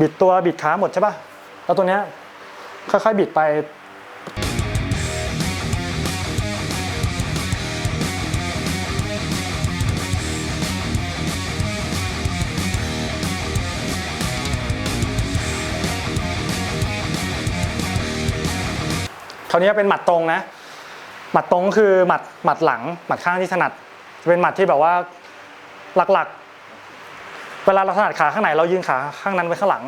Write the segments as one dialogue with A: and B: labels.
A: บิดตัวบิดขาหมดใช่ป่ะ แล้วตัวเนี้ยค่อยๆบิดไป คราวนี้เป็นหมัดตรงนะ หมัดตรงก็คือหมัดหมัดหลัง หมัดข้างที่ถนัด จะเป็นหมัดที่แบบว่าหลักๆ เวลาเราถนัดขาข้างไหนเรายืนขาข้างนั้นไว้ข้างหลัง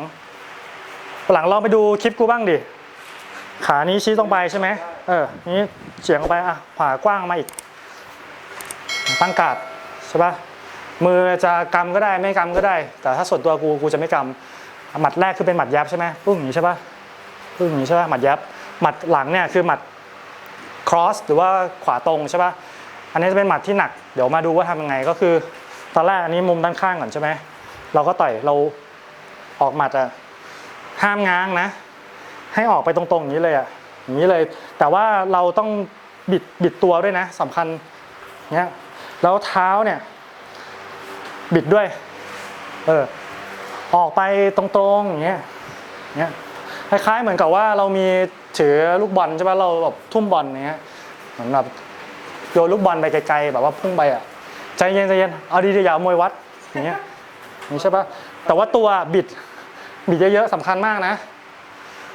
A: หลังลองไปดูคลิปกูบ้างดิ ขานี้ชี้ตรงไปใช่ไหมเออ นี้เฉียงออกไปอะผ่ากว้างมาอีก ตั้งกาดใช่ปะมือจะกำก็ได้ไม่กำก็ได้ แต่ถ้าส่วนตัวกูกูจะไม่กำหมัดแรกคือเป็นหมัดยับใช่ไหมปุ้งอย่างนี้ใช่ปะปุ้งอย่างนี้ใช่ปะหมัดยับ หมัดหลังเนี่ยคือหมัด cross หรือว่าขวาตรงใช่ปะอันนี้จะเป็นหมัดที่หนัก เดี๋ยวมาดูว่าทำยังไงก็คือ ตอนแรกอันนี้มุมด้านข้างก่อนใช่ไหม เราก็ต่อยเราออกหมัดอะห้ามง้างนะ ให้ออกไปตรงๆอย่างนี้เลยอะอย่างนี้เลย แต่ว่าเราต้องบิดบิดตัวด้วยนะสำคัญเนี้ยแล้วเท้าเนี่ย บิดด้วย เออ ออกไปตรงๆอย่างเงี้ยเนี้ยคล้ายๆเหมือนกับว่าเรามีถือลูกบอลใช่ป่ะเราแบบทุ่มบอลเงี้ยเหมือนแบบโยนลูกบอลไปไกลๆแบบว่าพุ่งไปอะใจเย็นใจเย็นเอาดีๆอย่ามวยวัดอย่างเงี้ย นี้ใช่ป่ะแต่ว่าตัวบิดบิดเยอะๆสำคัญมากนะ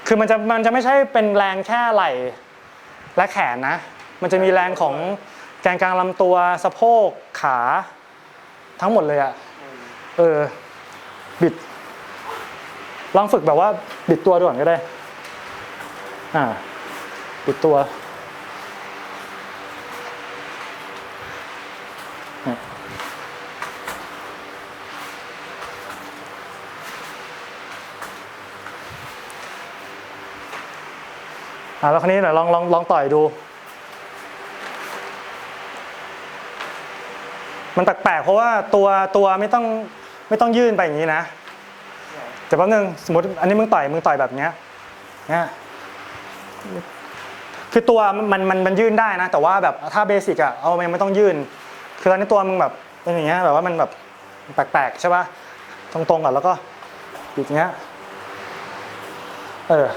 A: คือมันจะมันจะไม่ใช่เป็นแรงแค่ไหล่และแขนนะ มันจะมีแรงของแกนกลางลำตัวสะโพกขาทั้งหมดเลยอะเออบิด ลองฝึกแบบว่าบิดตัวด่วนก็ได้ อ่าบิดตัว อ่าแล้วคราวนี้เดี๋ยลองลองลองต่อยดู มันแปลกๆเพราะว่าตัวตัวไม่ต้องไม่ต้องยื่นไปอย่างนี้นะแต่แป๊บนึงสมมติอันนี้มึงต่อยมึงต่อยแบบเนี้ยนี่ยคือตัวมันมันมันยื่นได้นะ แต่ว่าแบบถ้าเบสิกอะเอามันไม่ต้องยื่น คือตอนนี้ตัวมึงแบบเป็นอย่างเงี้ยแบบว่ามันแบบแปลกๆใช่ป่ะตรงๆก่อนแล้วก็บิดอย่างเงี้ยเออ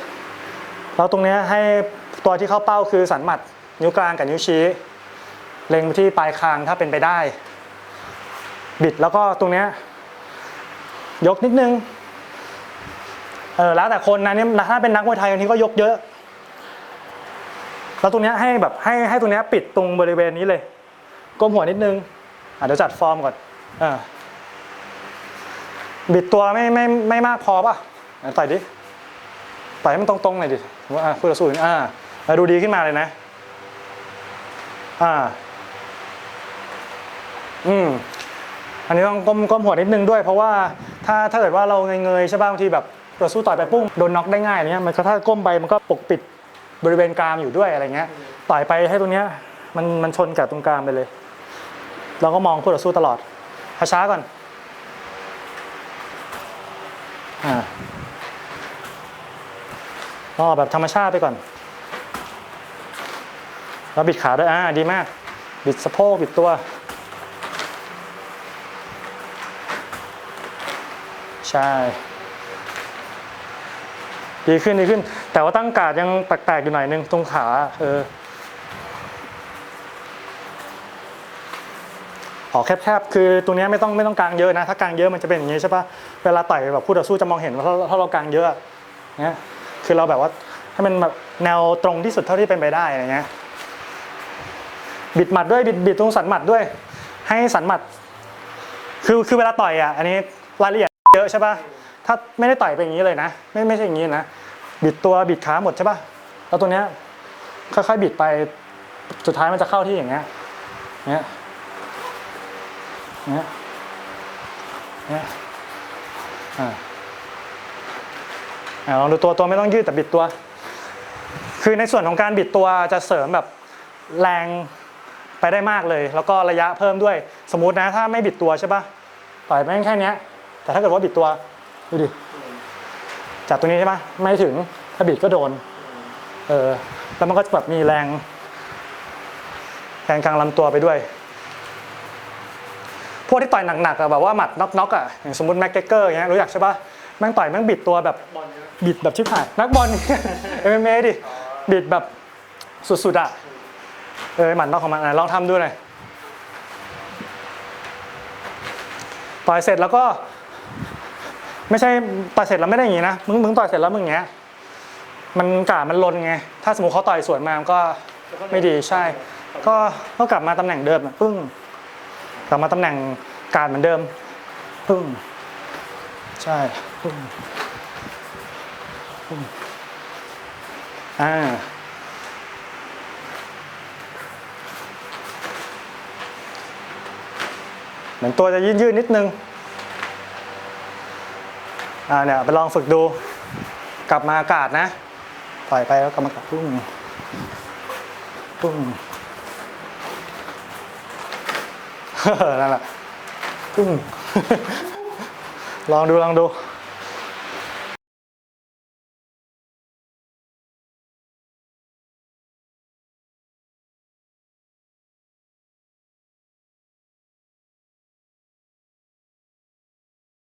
A: แล้วตรงนี้ให้ตัวที่เข้าเป้าคือสันหมัดนิ้วกลางกับนิ้วชี้ เล็งไปที่ปลายคางถ้าเป็นไปได้ บิดแล้วก็ตรงนี้ยกนิดนึงเออแล้วแต่คนนะนี่ถ้าเป็นนักมวยไทยบางทีก็ยกเยอะ แล้วตรงนี้ให้แบบให้ให้ตรงนี้ปิดตรงบริเวณนี้เลยก้มหัวนิดนึงอะเดี๋ยวจัดฟอร์มก่อนอ่าบิดตัวไม่ไม่ไม่มากพอป่ะอะต่อยดิ ต่อยให้มันตรงๆหน่อยดิว่าคู่ต่อสู้อย่างนี้อ่าดูดีขึ้นมาเลยนะ อ่า อืมอันนี้ต้องก้มก้มหัวนิดนึงด้วยเพราะว่าถ้าถ้าเกิดว่าเราเงยๆใช่ป่ะบางทีแบบเราสู้ต่อยไปปุ้งโดนน็อกได้ง่ายเงี้ยมันก็ถ้าก้มไปมันก็ปกปิดบริเวณกรามอยู่ด้วยอะไรเงี้ยต่อยไปให้ตรงเนี้ยมันมันชนกับตรงกรามไปเลย เราก็มองคู่ต่อสู้ตลอดช้าๆก่อน อ่า อ๋อแบบธรรมชาติไปก่อนแล้วบิดขาด้วยอ่าดีมาก บิดสะโพกบิดตัว ใช่ดีขึ้นดีขึ้น แต่ว่าตั้งกาดยังแปลกๆอยู่หน่อยนึงตรงขาเออออกแคบๆ คือตรงนี้ไม่ต้องไม่ต้องกลางเยอะนะ ถ้ากลางเยอะมันจะเป็นอย่างนี้ใช่ปะเวลาต่อยแบบคู่ต่อสู้จะมองเห็นว่าถ้าเรากลางเยอะเนี้ย คือเราแบบว่าให้มันแบบแนวตรงที่สุดเท่าที่เป็นไปได้อะไรเงี้ยบิดหมัดด้วยบิดบิดตรงสันหมัดด้วย ให้สันหมัด คือคือเวลาต่อยอะอันนี้รายละเอียดเยอะใช่ป่ะถ้าไม่ได้ต่อยไปอย่างนี้เลยนะ ไม่ไม่ใช่อย่างนี้นะบิดตัวบิดขาหมดใช่ป่ะแล้วตัวเนี้ยค่อยๆบิดไปสุดท้ายมันจะเข้าที่อย่างเงี้ยเงี้ยเงี้ยเงี้ยอ่า ลองดูตัวตัวไม่ต้องยืดแต่บิดตัว คือในส่วนของการบิดตัวจะเสริมแบบแรงไปได้มากเลย แล้วก็ระยะเพิ่มด้วย สมมตินะถ้าไม่บิดตัวใช่ปะต่อยแม่งแค่เนี้ยแต่ถ้าเกิดว่าบิดตัวดูดิจากตรงนี้ใช่ปะไม่ถึงถ้าบิดก็โดนเออแล้วมันก็จะแบบมีแรงแรงกลางลำตัวไปด้วย พวกที่ต่อยหนักๆอะแบบว่าหมัดน็อกๆอะอย่างสมมติแม็กเกเกอร์อย่างเงี้ยรู้จักใช่ปะ แม่งต่อยแม่งบิดตัวแบบ
B: บอลใช่ไหม
A: บิดแบบชิบหายนักบอลเอ็มเอดิบิดแบบสุดๆอะเออหมันต้องของมันอะลองทำดูหน่อยต่อยเสร็จแล้วก็ไม่ใช่ต่อยเสร็จแล้วไม่ได้อย่างงี้นะ มึงมึงต่อยเสร็จแล้วมึงอย่างเงี้ย มันกาดมันลนไง ถ้าสมมติเขาต่อยสวนมามันก็ไม่ดีใช่ ก็ก็กลับมาตำแหน่งเดิมอะปึ้งกลับมาตำแหน่งการดเหมือนเดิมปึ้ง ใช่ปึ้งอ่าเหมือนตัวจะยืดยืดนิดนึง อ่าเนี่ยไปลองฝึกดู กลับมาอากาศนะ ปล่อยไปแล้วกลับมากาศปุ้งปุ้งนั่นแหละปุ้ง ลองดูลองดู